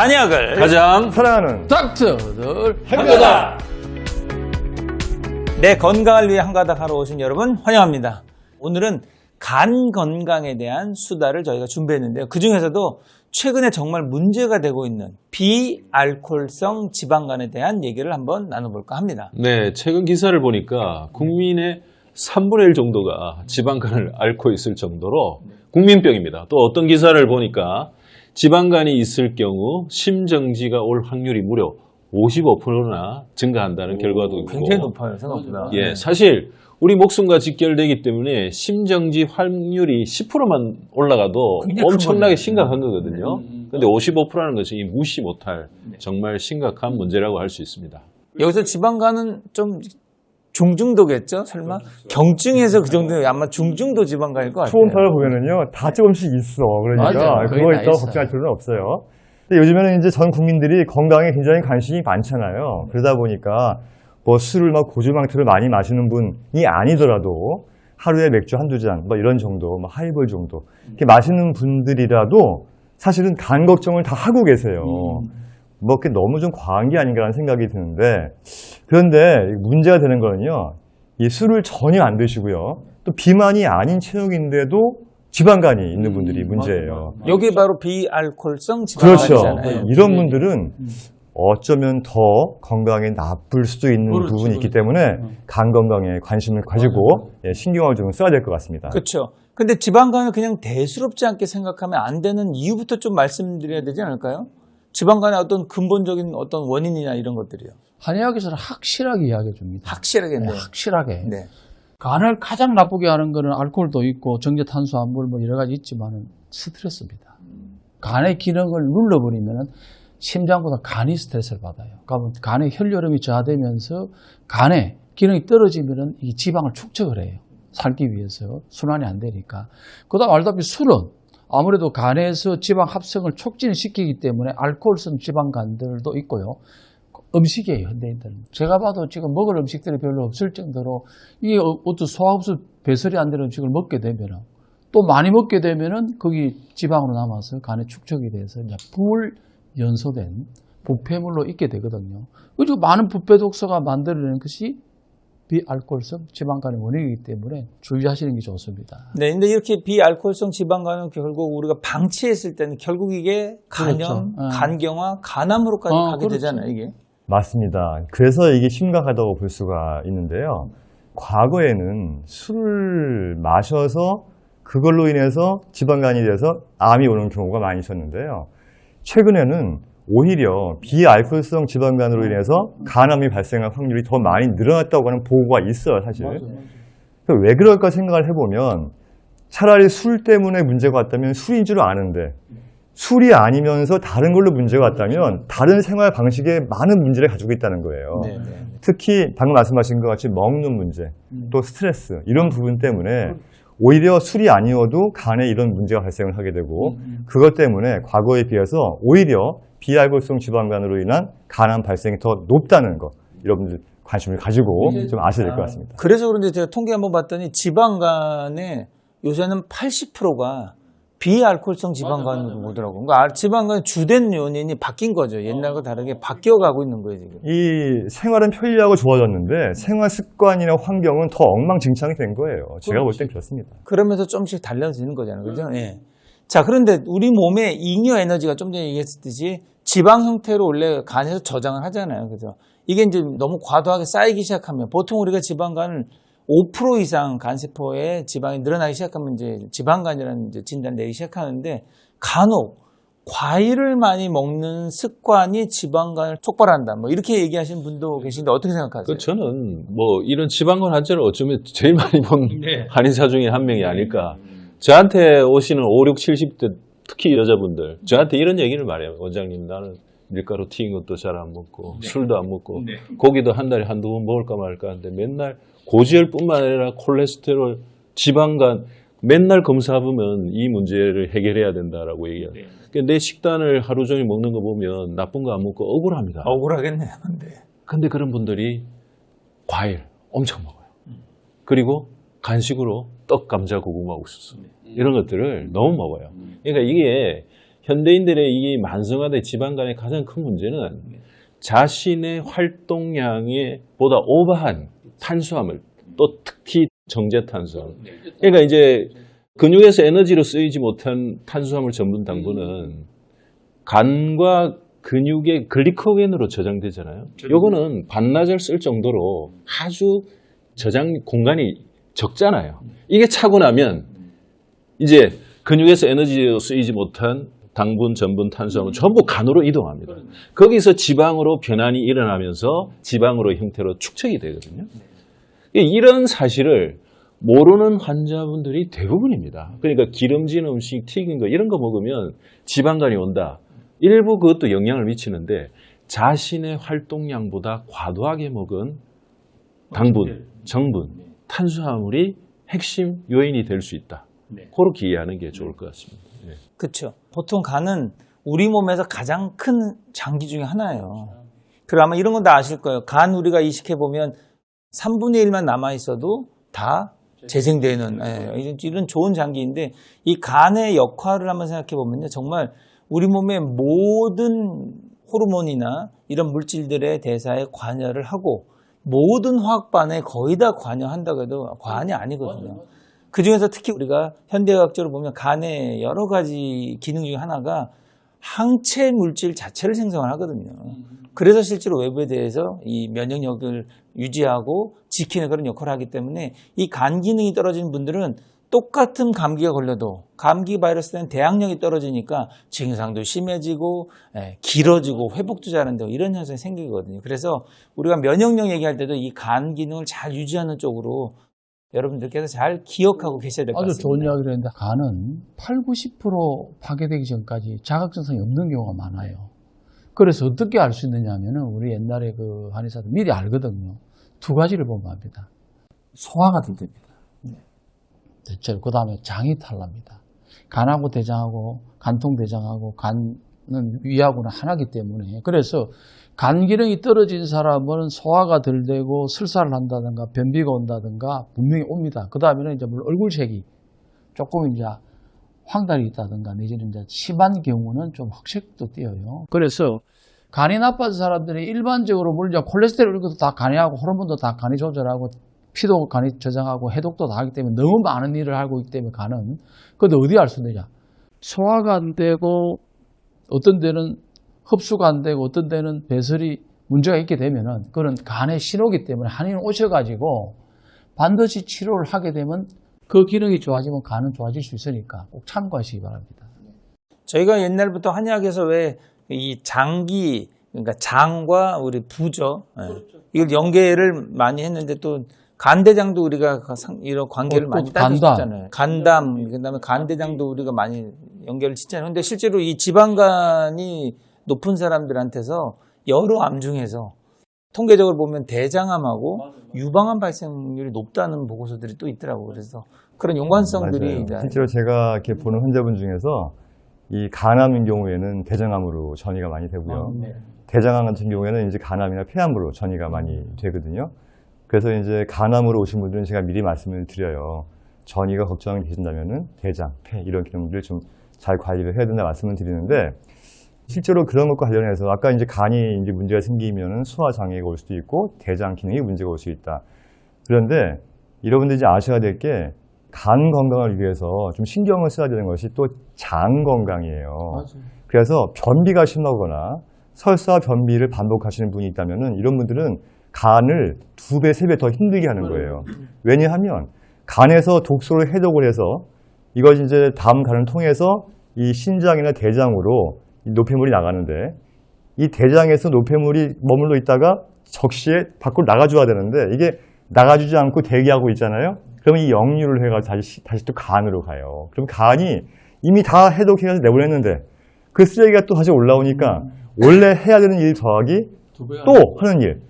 한약을 가장 사랑하는 닥터들 한가닥 내 건강을 위해 한가닥 하러 오신 여러분 환영합니다. 오늘은 간 건강에 대한 수다를 저희가 준비했는데요. 그 중에서도 최근에 정말 문제가 되고 있는 비알코올성 지방간에 대한 얘기를 한번 나눠볼까 합니다. 네, 최근 기사를 보니까 국민의 3분의 1 정도가 지방간을 앓고 있을 정도로 국민병입니다. 또 어떤 기사를 보니까 지방간이 있을 경우 심정지가 올 확률이 무려 55%나 증가한다는 결과도 있고 굉장히 높아요, 생각보다. 예, 사실 우리 목숨과 직결되기 때문에 심정지 확률이 10%만 올라가도 엄청나게. 심각한 거거든요. 근데 55%라는 것이 이 무시 못할 네. 정말 심각한 문제라고 할 수 있습니다. 여기서 지방간은 좀 중중도겠죠? 설마? 경증에서 그 정도면 아마 중중도 지방간일 것 같아요. 초음파를 보면은요 다 조금씩 있어. 그러니까 맞아요. 거의 그거 다 있다고 있어요. 걱정할 필요는 없어요. 근데 요즘에는 이제 전 국민들이 건강에 굉장히 관심이 많잖아요. 그러다 보니까 뭐 술을 막 고주망태를 많이 마시는 분이 아니더라도 하루에 맥주 한두 잔, 뭐 이런 정도, 뭐 하이볼 정도 이렇게 마시는 분들이라도 사실은 간 걱정을 다 하고 계세요. 뭐 그게 너무 좀 과한 게 아닌가라는 생각이 드는데 그런데 문제가 되는 거는요. 이 술을 전혀 안 드시고요. 또 비만이 아닌 체형인데도 지방간이 있는 분들이 문제예요. 여기 바로 비알코올성 그렇죠. 지방간이잖아요. 이런 분들은 어쩌면 더 건강에 나쁠 수도 있는 그렇죠, 부분이 있기 그렇죠. 때문에 간 건강에 관심을 가지고 예, 신경을 좀 써야 될 것 같습니다. 그렇죠. 근데 지방간을 그냥 대수롭지 않게 생각하면 안 되는 이유부터 좀 말씀드려야 되지 않을까요? 지방 간의 어떤 근본적인 어떤 원인이나 이런 것들이요. 한의학에서는 확실하게 이야기해 줍니다. 확실하게. 네. 확실하게. 네. 간을 가장 나쁘게 하는 거는 알코올도 있고 정제탄수화물 뭐 여러 가지 있지만은 스트레스입니다. 간의 기능을 눌러버리면은 심장보다 간이 스트레스를 받아요. 그러면 간의 혈류름이 저하되면서 간의 기능이 떨어지면은 이 지방을 축적을 해요. 살기 위해서 순환이 안 되니까. 그다음 알다시피 술은 아무래도 간에서 지방 합성을 촉진시키기 때문에 알코올성 지방간들도 있고요. 음식이에요, 현대인들은. 제가 봐도 지금 먹을 음식들이 별로 없을 정도로 이게 어- 어떤 소화흡수 배설이 안 되는 음식을 먹게 되면은 또 많이 먹게 되면은 거기 지방으로 남아서 간에 축적이 돼서 이제 불 연소된 부폐물로 있게 되거든요. 그리고 많은 부패 독소가 만들어내는 것이 비알코올성 지방간의 원인이기 때문에 주의하시는 게 좋습니다. 네, 근데 이렇게 비알코올성 지방간은 결국 우리가 방치했을 때는 결국 이게 간염, 그렇죠. 어. 간경화, 간암으로까지 어, 가게 그렇죠. 되잖아요, 이게. 맞습니다. 그래서 이게 심각하다고 볼 수가 있는데요. 과거에는 술을 마셔서 그걸로 인해서 지방간이 돼서 암이 오는 경우가 많이 있었는데요. 최근에는 오히려 비알코올성 지방간으로 인해서 간암이 발생할 확률이 더 많이 늘어났다고 하는 보고가 있어요, 사실. 그왜 그럴까 생각을 해보면 차라리 술 때문에 문제가 왔다면 술인 줄 아는데 술이 아니면서 다른 걸로 문제가 왔다면 다른 생활 방식에 많은 문제를 가지고 있다는 거예요. 네, 네. 특히 방금 말씀하신 것 같이 먹는 문제, 또 스트레스 이런 부분 때문에 오히려 술이 아니어도 간에 이런 문제가 발생을 하게 되고 그것 때문에 과거에 비해서 오히려 비알코올성 지방간으로 인한 간암 발생이 더 높다는 거 여러분들 관심을 가지고 좀 아셔야 될 것 같습니다. 그래서 그런지 제가 통계 한번 봤더니 지방간에 요새는 80%가 비알코올성 지방간으로 보더라고요. 그러니까 알- 지방간의 주된 요인이 바뀐 거죠. 옛날과 다르게 바뀌어가고 있는 거예요, 지금. 이 생활은 편리하고 좋아졌는데 생활 습관이나 환경은 더 엉망진창이 된 거예요. 제가 볼 땐 그렇습니다. 그러면서 좀씩 달라지는 거잖아요. 그죠? 예. 자, 그런데 우리 몸의 잉여 에너지가 좀 전에 얘기했듯이 지방 형태로 원래 간에서 저장을 하잖아요. 그죠? 이게 이제 너무 과도하게 쌓이기 시작하면 보통 우리가 지방간을 5% 이상 간세포에 지방이 늘어나기 시작하면 이제 지방간이라는 이제 진단을 내기 시작하는데 간혹 과일을 많이 먹는 습관이 지방간을 촉발한다. 뭐 이렇게 얘기하시는 분도 계신데 어떻게 생각하세요? 그 저는 뭐 이런 지방간 환자를 어쩌면 제일 많이 본 한의사 중에 한 명이 아닐까. 저한테 오시는 5, 6, 70대 특히 여자분들 저한테 이런 얘기를 말해요. 원장님 나는 밀가루 튀긴 것도 잘 안 먹고 술도 안 먹고 고기도 한 달에 한두 번 먹을까 말까 하는데 맨날 고지혈뿐만 아니라 콜레스테롤, 지방간 맨날 검사해보면 이 문제를 해결해야 된다라고 얘기해요. 그러니까 내 식단을 하루 종일 먹는 거 보면 나쁜 거 안 먹고 억울합니다. 억울하겠네요. 네. 근데 그런 분들이 과일 엄청 먹어요. 그리고 간식으로 떡, 감자, 고구마, 옥수수. 이런 것들을 너무 먹어요. 그러니까 이게 현대인들의 이 만성화된 지방 간의 가장 큰 문제는 자신의 활동량에 보다 오버한 탄수화물, 또 특히 정제 탄수화물. 그러니까 이제 근육에서 에너지로 쓰이지 못한 탄수화물 전분 당분은 간과 근육의 글리코겐으로 저장되잖아요. 요거는 반나절 쓸 정도로 아주 저장 공간이 적잖아요. 이게 차고 나면 이제 근육에서 에너지로 쓰이지 못한 당분, 전분, 탄수화물 전부 간으로 이동합니다. 거기서 지방으로 변환이 일어나면서 지방으로 형태로 축적이 되거든요. 이런 사실을 모르는 환자분들이 대부분입니다. 그러니까 기름진 음식, 튀긴 거 이런 거 먹으면 지방간이 온다. 일부 그것도 영향을 미치는데 자신의 활동량보다 과도하게 먹은 당분, 정분, 탄수화물이 핵심 요인이 될 수 있다. 그렇게 이해하는 게 좋을 것 같습니다. 예. 그렇죠. 보통 간은 우리 몸에서 가장 큰 장기 중에 하나예요. 그리고 아마 이런 건 다 아실 거예요. 간 우리가 이식해 보면 3분의 1만 남아 있어도 다 재생되는 예, 이런- 이런 좋은 장기인데 이 간의 역할을 한번 생각해 보면요. 정말 우리 몸의 모든 호르몬이나 이런 물질들의 대사에 관여를 하고 모든 화학 반에 거의 다 관여한다고 해도 과언이 아니거든요. 그 중에서 특히 우리가 현대의학적으로 보면 간의 여러 가지 기능 중에 하나가 항체 물질 자체를 생성을 하거든요. 그래서 실제로 외부에 대해서 이 면역력을 유지하고 지키는 그런 역할을 하기 때문에 이 간 기능이 떨어진 분들은 똑같은 감기가 걸려도 감기 바이러스 때는 대항력이 떨어지니까 증상도 심해지고 예, 길어지고 회복도 잘한다고 이런 현상이 생기거든요. 그래서 우리가 면역력 얘기할 때도 이 간 기능을 잘 유지하는 쪽으로 여러분들께서 잘 기억하고 계셔야 될것 아주 같습니다. 좋은 이야기를 했는데 간은 8, 90% 파괴되기 전까지 자각 증상이 없는 경우가 많아요. 그래서 어떻게 알 수 있느냐 하면은 우리 옛날에 그 한의사들 미리 알거든요. 두 가지를 보면 압니다. 소화가 덜 됩니다. 대체로 그 다음에 장이 탈납니다. 간하고 대장하고 간통 대장하고 간은 위하고는 하나기 때문에 그래서 간 기능이 떨어진 사람은 소화가 덜 되고 설사를 한다든가 변비가 온다든가 분명히 옵니다. 그 다음에는 이제 물론 얼굴색이 조금 이제 황달이 있다든가 내지는 이제 심한 경우는 좀 흑색도 띄어요. 그래서 간이 나빠진 사람들이 일반적으로 물론 콜레스테롤 이런 것도 다 간이 하고 호르몬도 다 간이 조절하고 피도 간이 저장하고 해독도 다 하기 때문에 너무 많은 일을 하고 있기 때문에 간은 근데 어디 알 수 있느냐 소화가 안 되고 어떤 데는 흡수가 안 되고 어떤 데는 배설이 문제가 있게 되면은 그런 간의 신호기 때문에 한의원 오셔가지고 반드시 치료를 하게 되면 그 기능이 좋아지면 간은 좋아질 수 있으니까 꼭 참고하시기 바랍니다. 저희가 옛날부터 한의학에서 왜 이 장기 그러니까 장과 우리 부죠 예. 이걸 연계를 많이 했는데 또 간대장도 우리가 그 상- 이런 관계를 어, 또 많이 간담. 따졌잖아요. 간담 그다음에 간대장도 우리가 많이 연결을 짓잖아요. 근데 실제로 이 지방간이 높은 사람들한테서 여러 암 중에서 통계적으로 보면 대장암하고 유방암 발생률이 높다는 보고서들이 또 있더라고요. 그래서 그런 연관성들이 실제로 제가 이렇게 보는 환자분 중에서 이 간암인 경우에는 대장암으로 전이가 많이 되고요. 대장암 같은 경우에는 이제 간암이나 폐암으로 전이가 많이 되거든요. 그래서 이제 간암으로 오신 분들은 제가 미리 말씀을 드려요. 전이가 걱정이 되신다면은 대장, 폐 이런 기능들을 좀 잘 관리를 해야 된다 말씀을 드리는데 실제로 그런 것과 관련해서 아까 이제 간이 이제 문제가 생기면은 소화 장애가 올 수도 있고 대장 기능이 문제가 올 수 있다. 그런데 여러분들이 이제 아셔야 될 게 간 건강을 위해서 좀 신경을 써야 되는 것이 또 장 건강이에요. 그래서 변비가 심하거나 설사 변비를 반복하시는 분이 있다면은 이런 분들은 간을 두 배, 세 배 더 힘들게 하는 거예요. 왜냐하면 간에서 독소를 해독을 해서 이걸 이제 다음 간을 통해서 이 신장이나 대장으로 이 노폐물이 나가는데 이 대장에서 노폐물이 머물러 있다가 적시에 밖으로 나가줘야 되는데 이게 나가주지 않고 대기하고 있잖아요. 그러면 이 역류를 해가 다시 다시 또 간으로 가요. 그럼 간이 이미 다 해독해서 내보냈는데 그 쓰레기가 또 다시 올라오니까 원래 해야 되는 일 더하기 또 하는 일.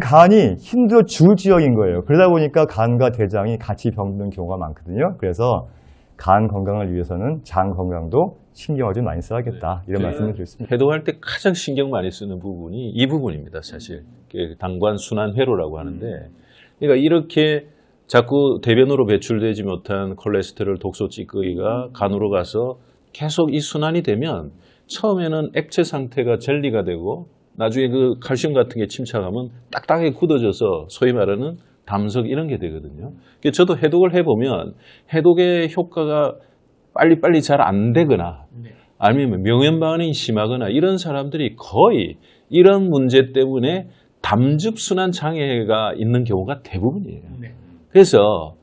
간이 힘들어 죽을 지역인 거예요. 그러다 보니까 간과 대장이 같이 병드는 경우가 많거든요. 그래서 간 건강을 위해서는 장 건강도 신경을 좀 많이 써야겠다. 이런 네. 말씀을 드렸습니다. 해독할 때 가장 신경 많이 쓰는 부분이 이 부분입니다, 사실. 그 당관 순환 회로라고 하는데, 그러니까 이렇게 자꾸 대변으로 배출되지 못한 콜레스테롤 독소 찌꺼기가 간으로 가서 계속 이 순환이 되면 처음에는 액체 상태가 젤리가 되고 나중에 그 칼슘 같은 게 침착하면 딱딱하게 굳어져서 소위 말하는 담석 이런 게 되거든요. 그래서 저도 해독을 해보면 해독의 효과가 빨리빨리 잘 안 되거나 아니면 명현반응이 심하거나 이런 사람들이 거의 이런 문제 때문에 담즙순환 장애가 있는 경우가 대부분이에요. 그래서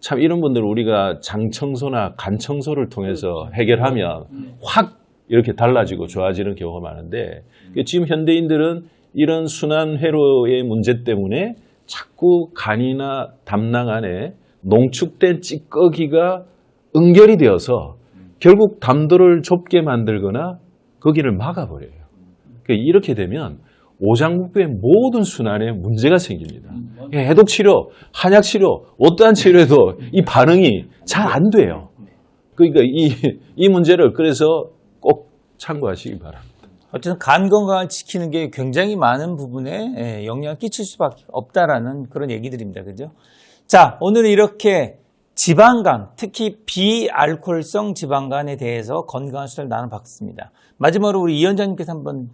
참 이런 분들 우리가 장 청소나 간 청소를 통해서 해결하면 확 이렇게 달라지고 좋아지는 경우가 많은데 지금 현대인들은 이런 순환 회로의 문제 때문에 자꾸 간이나 담낭 안에 농축된 찌꺼기가 응결이 되어서 결국 담도를 좁게 만들거나 거기를 막아버려요. 그러니까 이렇게 되면 오장육부의 모든 순환에 문제가 생깁니다. 예, 해독 치료, 한약 치료, 어떠한 치료에도 이 반응이 잘 안 돼요. 그러니까 이, 이 문제를 그래서 꼭 참고하시기 바랍니다. 어쨌든 간 건강을 지키는 게 굉장히 많은 부분에 예, 영향을 끼칠 수밖에 없다라는 그런 얘기들입니다. 그죠? 자, 오늘은 이렇게 지방간, 특히 비알코올성 지방간에 대해서 건강한 수다를 나눠봤습니다. 마지막으로 우리 이 원장님께서 한번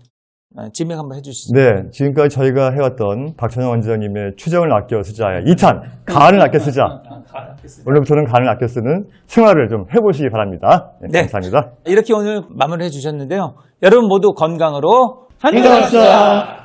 아, 진행 한번 해주시죠. 네, 지금까지 저희가 해왔던 박찬영 원장님의 추정을 아껴 쓰자의 2탄, 간을 아껴 쓰자. 오늘부터는 간을 아껴 쓰는 생활을 좀 해보시기 바랍니다. 네, 네. 감사합니다. 이렇게 오늘 마무리 해 주셨는데요. 여러분 모두 건강으로 감사합니다.